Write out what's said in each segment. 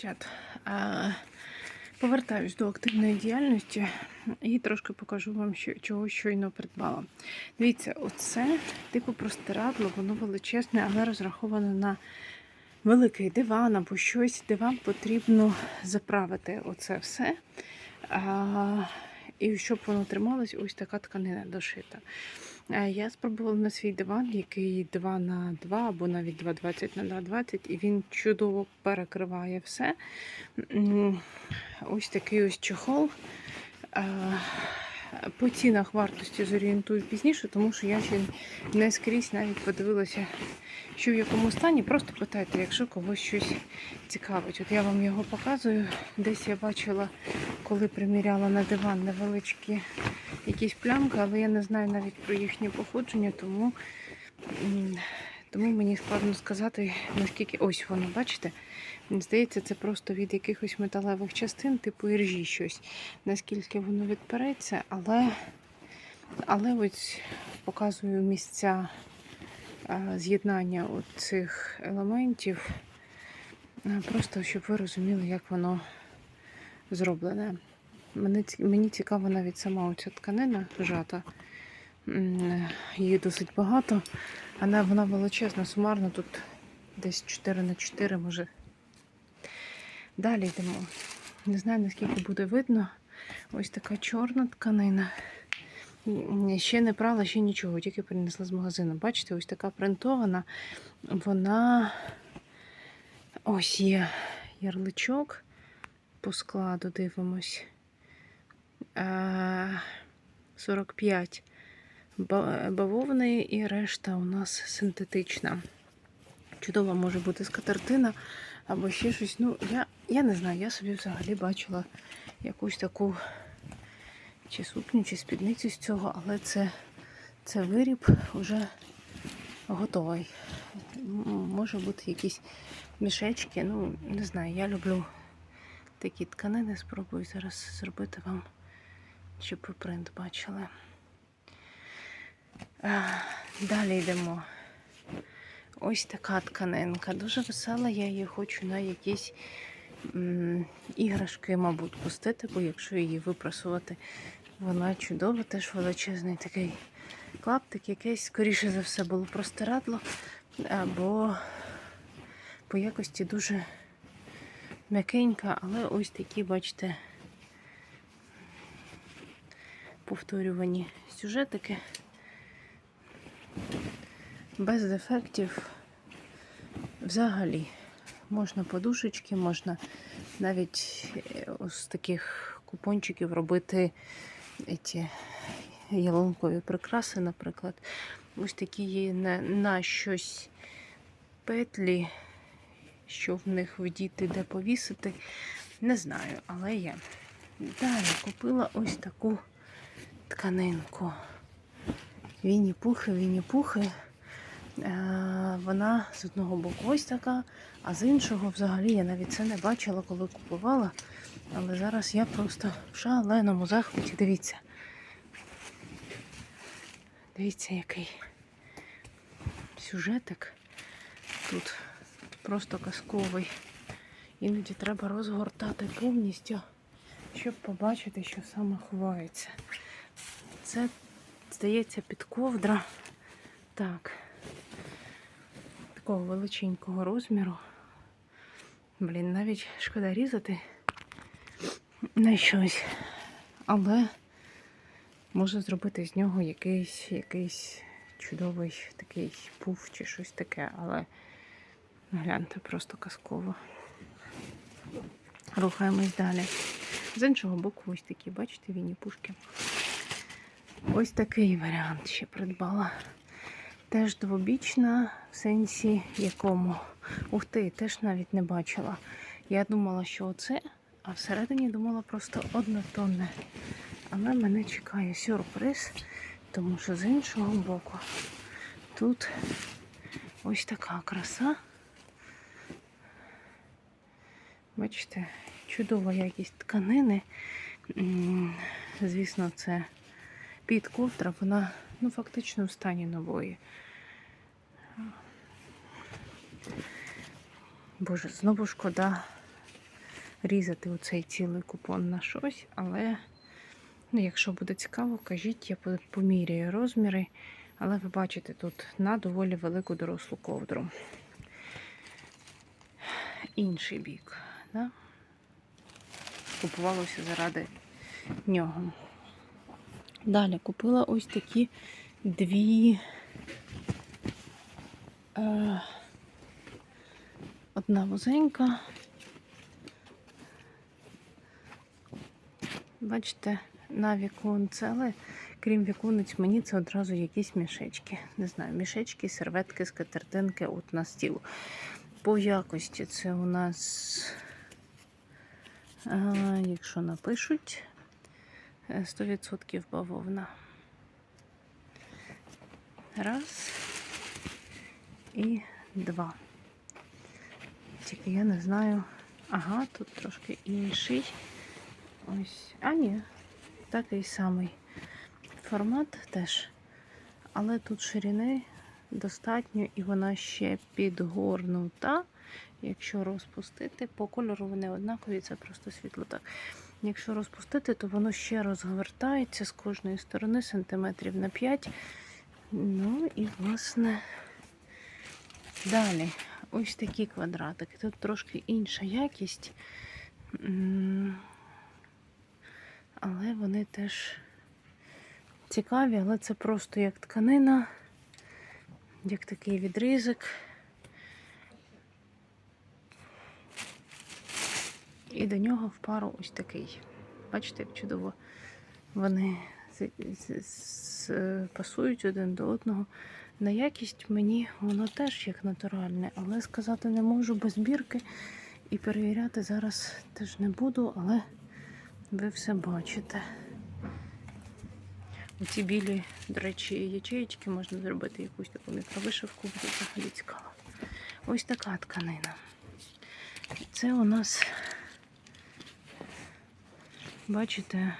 Чат. Повертаюсь до активної діяльності і трошки покажу вам, що, чого щойно придбала. Дивіться, оце типу простирадло, воно величезне, але розраховане на великий диван або щось, де вам потрібно заправити оце все. А, і щоб воно трималось, ось така тканина дошита. Е, Я спробувала на свій диван, який 2 на 2 або навіть 2,20 на 2,20, і він чудово перекриває все. Ось такий ось чохол. По цінах вартості зорієнтую пізніше, тому що я ще не скрізь навіть подивилася, що в якому стані. Просто питайте, якщо когось щось цікавить. От я вам його показую. Десь я бачила, коли приміряла на диван невеличкі якісь плямки, але я не знаю навіть про їхнє походження, тому, тому мені складно сказати, наскільки ось воно, бачите? Здається, це просто від якихось металевих частин, типу іржі щось, наскільки воно відпереться, але, але ось показую місця а, з'єднання цих елементів, а, просто щоб ви розуміли, як воно зроблене. Мені цікава навіть сама оця тканина жата. Її досить багато. Вона, вона величезна, сумарно тут десь 4 на 4 може. Далі йдемо. Не знаю, наскільки буде видно. Ось така чорна тканина. Ще не прала, ще нічого, тільки принесла з магазину. Бачите, ось така принтована. Вона ось є ярличок по складу, дивимось. Е, 45 ба- бавовни і решта у нас синтетична. Чудова може бути скатертина або ще щось. Ну, я, я не знаю, я собі взагалі бачила якусь таку чи сукню, чи спідницю з цього, але це, це виріб вже готовий. Може бути якісь мішечки. Ну, не знаю, я люблю такі тканини. Спробую зараз зробити вам, щоб ви принт бачили. Далі йдемо. Ось така тканинка. Дуже весела, я її хочу на якісь м, іграшки, мабуть, пустити, бо якщо її випрасувати, вона чудова, теж величезний такий клаптик, якесь, скоріше за все, було простирадло, або по якості дуже м'якенька, але ось такі, бачите, повторювані сюжетики без дефектів взагалі. Можна подушечки, можна навіть е, з таких купончиків робити ці ялинкові прикраси, наприклад. Ось такі є на, на щось петлі, що в них вдіти, де повісити. Не знаю, але є. Далі купила ось таку тканинку. Вінні-пухи, вінні-пухи. Е, Вона з одного боку ось така, а з іншого взагалі я навіть це не бачила, коли купувала. Але зараз я просто в шаленому захваті. Дивіться. Дивіться, який сюжетик тут просто казковий. Іноді треба розгортати повністю, щоб побачити, що саме ховається. Це, здається, під ковдра. Так. Такого величенького розміру. Блін, навіть шкода різати на щось. Але можу зробити з нього якийсь, якийсь чудовий такий пуф чи щось таке, але гляньте, просто казково. Рухаємось далі. З іншого боку, ось такі, бачите, вінні пушки. Ось такий варіант ще придбала. Теж двобічна, в сенсі якому. Ух ти, теж навіть не бачила. Я думала, що оце, а всередині думала просто однотонне. Але мене чекає сюрприз, тому що з іншого боку тут ось така краса. Бачите, чудова якість тканини. Звісно, це під ковдра, вона ну, фактично в стані нової. Боже, знову шкода різати оцей цілий купон на щось, але ну, якщо буде цікаво, кажіть, я поміряю розміри. Але ви бачите тут на доволі велику дорослу ковдру. Інший бік. Да? Купувалося заради нього. Далі купила ось такі дві. Е, одна вузенька. Бачите, на віконце, але крім віконець, мені це одразу якісь мішечки. Не знаю, мішечки, серветки, скатертинки от на стіл. По якості це у нас, е, якщо напишуть, 100% бавовна. Раз і два. Тільки я не знаю. Ага, тут трошки інший. Ось. А, ні, такий самий формат теж. Але тут ширини достатньо і вона ще підгорнута. Якщо розпустити, по кольору вони однакові, це просто світло так. Якщо розпустити, то воно ще розгортається з кожної сторони сантиметрів на 5. Ну і, власне, далі. Ось такі квадратики. Тут трошки інша якість. Але вони теж цікаві, але це просто як тканина, як такий відрізок. І до нього в пару ось такий. Бачите, як чудово вони пасують один до одного. На якість мені воно теж як натуральне, але сказати не можу без бірки і перевіряти зараз теж не буду, але ви все бачите. Оці білі, до речі, ячеїчки можна зробити якусь таку мікровишивку, буде взагалі цікаво. Ось така тканина. Це у нас, бачите,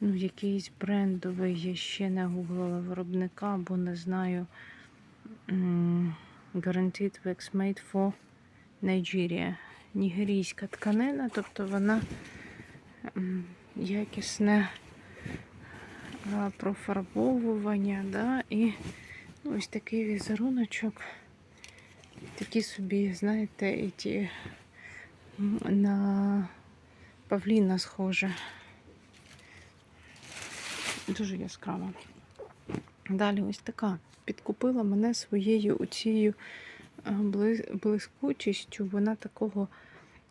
ну, якийсь брендовий, я ще не гуглила виробника, бо не знаю. Guaranteed Wax Made for Nigeria. Нігерійська тканина, тобто вона якісне профарбовування, да, і ну, ось такий візеруночок. Такі собі, знаєте, і ті на павліна схоже. Дуже яскрава. Далі ось така. Підкупила мене своєю оцією е, блискучістю. Вона такого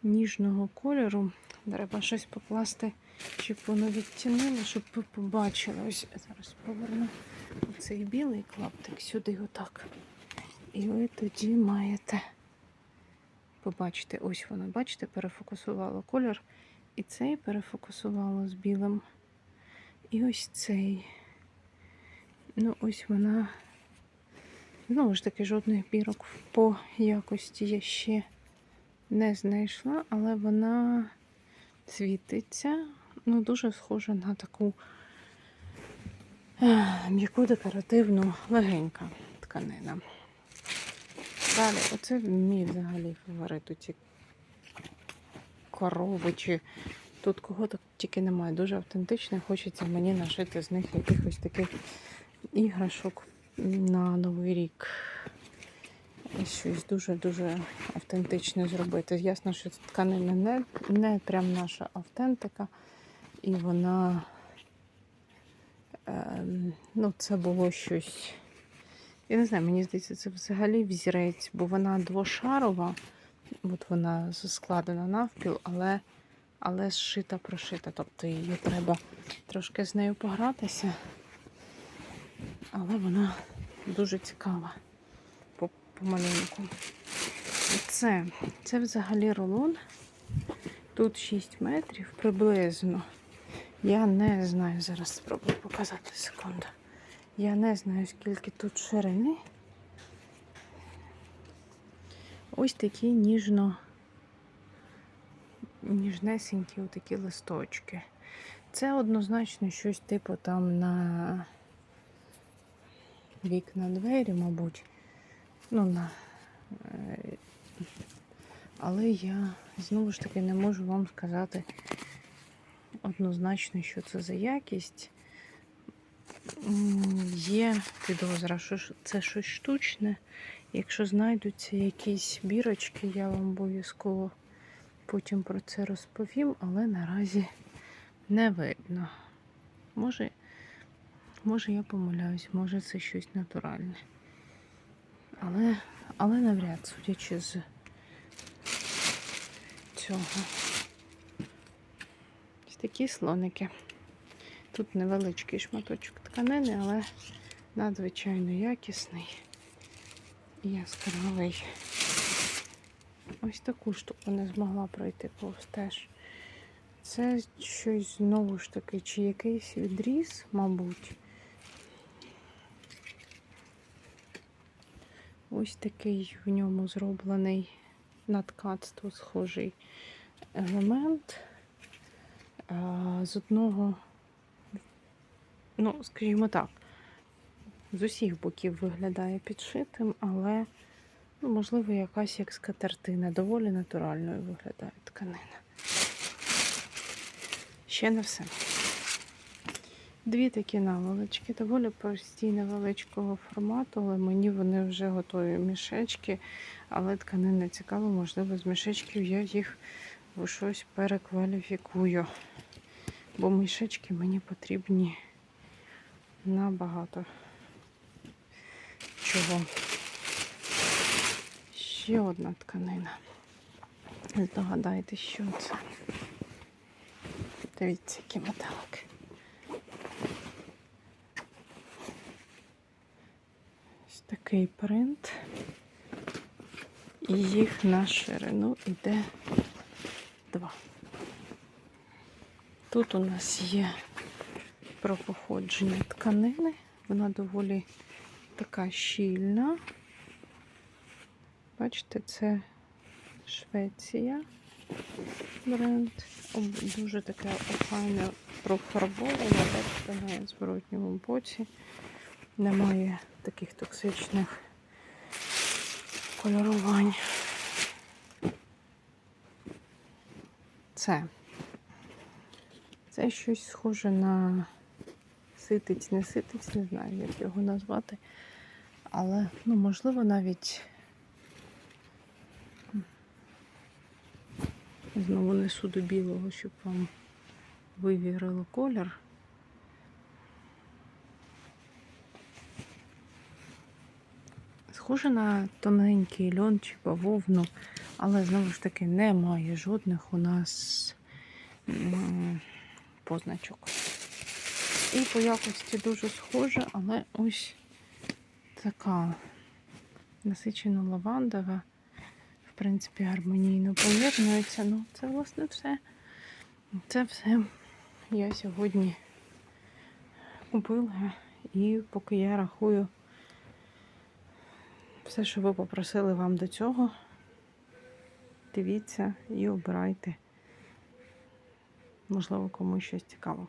ніжного кольору. Треба щось покласти, щоб воно відтінило, щоб ви побачили. Ось зараз поверну цей білий клаптик сюди, отак. І ви тоді маєте побачити, ось воно, бачите, перефокусувало колір. І цей перефокусувало з білим. І ось цей. Ну, ось вона. Знову ж таки, жодних бірок по якості я ще не знайшла, але вона світиться. Ну, дуже схожа на таку м'яку декоративну легенька тканина. Далі, оце мій взагалі фаворит. Ці корови чи тут кого так тільки немає. Дуже автентичне. Хочеться мені нашити з них якихось таких іграшок на Новий рік. Щось дуже-дуже автентичне зробити. Ясно, що тканина не, не прям наша автентика, і вона ем, ну, це було щось. Я не знаю, мені здається, це взагалі взірець, бо вона двошарова, от вона складена навпіл, але, але зшита прошита. Тобто її треба трошки з нею погратися. Але вона дуже цікава по, по малюнку. Це, це взагалі рулон. Тут 6 метрів приблизно. Я не знаю, зараз спробую показати секунду. Я не знаю, скільки тут ширини. Ось такі ніжно, ніжнесенькі отакі листочки. Це однозначно щось типу там на вікна двері, мабуть. Ну, на е, Але я знову ж таки не можу вам сказати однозначно, що це за якість. Є підозра, що це щось штучне. Якщо знайдуться якісь бірочки, я вам обов'язково потім про це розповім, але наразі не видно. Може, може я помиляюсь, може це щось натуральне. Але, але навряд, судячи з цього. Ось такі слоники. Тут невеличкий шматочок тканини, але надзвичайно якісний яскравий. Ось таку штуку не змогла пройти повз теж. Це щось знову ж таки, чи якийсь відріз, мабуть. Ось такий в ньому зроблений на ткацтво схожий елемент. З одного, ну, скажімо так, з усіх боків виглядає підшитим, але, ну, можливо, якась як скатертина. Доволі натуральною виглядає тканина. Ще не все. Дві такі наволочки, доволі прості невеличкого формату, але мені вони вже готові мішечки, але тканина цікава, можливо, з мішечків я їх в щось перекваліфікую. Бо мішечки мені потрібні набагато чого. Ще одна тканина. Здогадайте, що це. Дивіться, які метелики. Ось такий принт. І їх на ширину йде два. Тут у нас є про походження тканини. Вона доволі така щільна. Бачите, це Швеція бренд. Дуже таке охайне профарбоване, бачите, на зворотньому боці. Немає таких токсичних кольорувань. Це. Це щось схоже на ситиць, не ситиць, не знаю, як його назвати. Але, ну, можливо, навіть знову несу до білого, щоб вам вивірило колір. Схоже на тоненький льон чи бавовну, але знову ж таки немає жодних у нас позначок. І по якості дуже схоже, але ось така насичено лавандова, в принципі, гармонійно поєднується. Ну, це, власне, все. Це все я сьогодні купила. І поки я рахую все, що ви попросили вам до цього, дивіться і обирайте. Можливо, комусь щось цікаво.